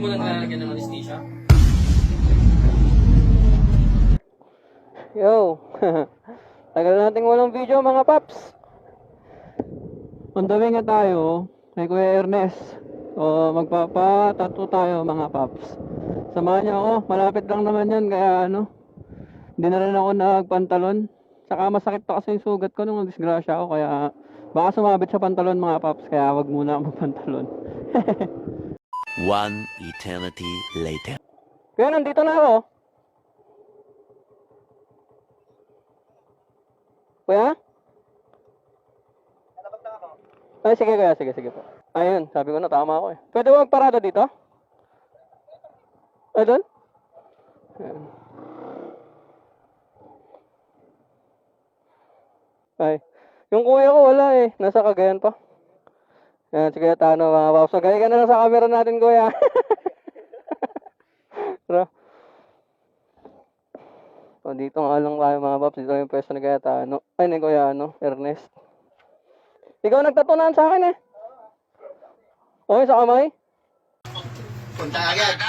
mo lang nilalagyan ng anesthesia? Yo! Tagal na nating walang video mga paps. On the tayo kay Kuya Ernest. So magpapa-tattoo tayo mga paps. Samahan niyo ako, malapit lang naman yan kaya ano. Hindi na rin ako nagpantalon. Saka masakit pa kasi yung sugat ko nung disgrasya ako kaya baka sumabit sa pantalon mga paps kaya wag muna ako magpantalon. One eternity later. Kuya, nandito na ako. Kuya? Ay, sige kuya, sige, sige po. Ayun, sabi ko na tama ako eh. Pwede ba magparada dito? Ay, doon? Ayan. Ay, yung kuya ko wala eh. Nasa Cagayan pa. Yan, sige, tano mga paps. Sagay ka na lang sa camera natin, kuya. Tara. O, dito nga lang tayo mga paps. Dito yung pwesto ni Kuya Tano. Ay, ni Kuya ano, Ernest. Ikaw nagtatunan sa akin eh. Okay, sa kamay?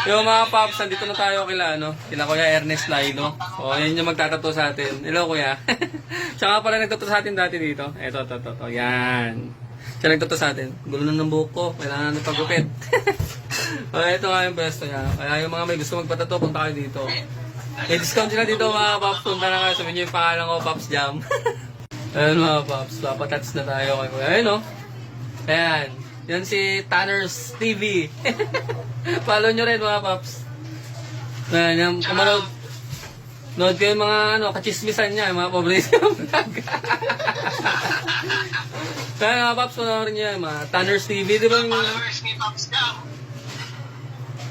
Yo mga paps, nandito na tayo kila ano, kila Kuya Ernest Laino. O, yan yung magtatato sa atin. Hello Kuya. Siya nga pala nagtato sa atin dati dito. Eto, to, to, to. Yan. Siya nagtato sa atin. Gulo na ng buhok ko. Kailangan ng pagupit. o, ito nga yung pwesto niya. Kaya yung mga may gusto magpatato, punta kayo dito. May discount sila dito mga paps. Punta na kayo. Sabihin nyo yung pangalan ko, Paps Jam. Ayun mga paps. Papatats na tayo kay Kuya. Ayun o. Ayan. Yan si Tanner's TV. Follow nyo rin mga paps. Ayan, yan. Kumanood. Nood yung mga ano, kachismisan niya, yung mga paborito yung vlog. Kaya mga paps, panoorin niyo yung mga Tanner's TV. Di ba followers ni Pops Jam.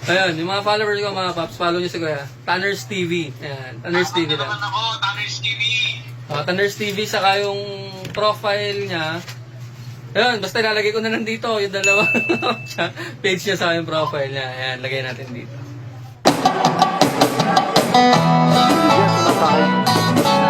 Ayun, yung mga followers ko mga paps, follow niyo si Kuya. Tanner's TV. Ayan, Tanner's TV lang. Naman ako, Tanner's TV. Uh, Thunders TV, saka yung profile niya. Ayun, basta ilalagay ko na lang dito yung dalawa page niya sa yung profile niya. Ayan, lagay natin dito. Say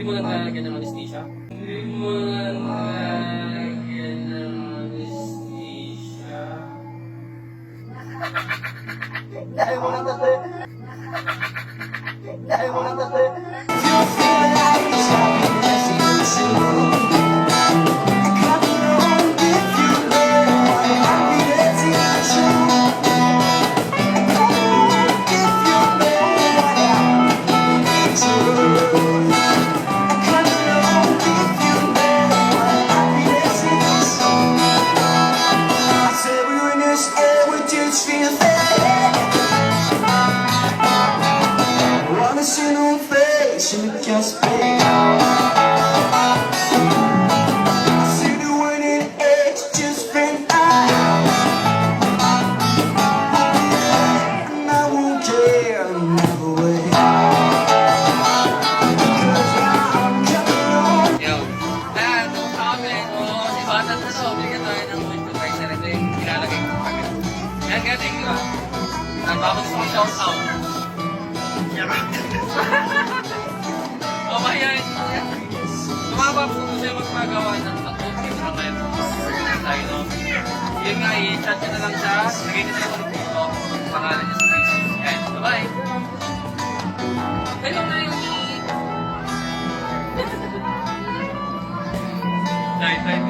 Hindi mo lang nilalagyan ng anesthesia? Hindi mo lang So, obligatory ng YouTuber na rin ko kami. Ang galing, di ba? Ang bakit ko shout out. oh, mayan. Po ko siya magpagawa ng tattoo. Dito na ngayon. Tayo, chat nyo na lang siya. Nagay nyo na yung dito. Pangalan bye-bye. Hello, Miley. Bye, bye.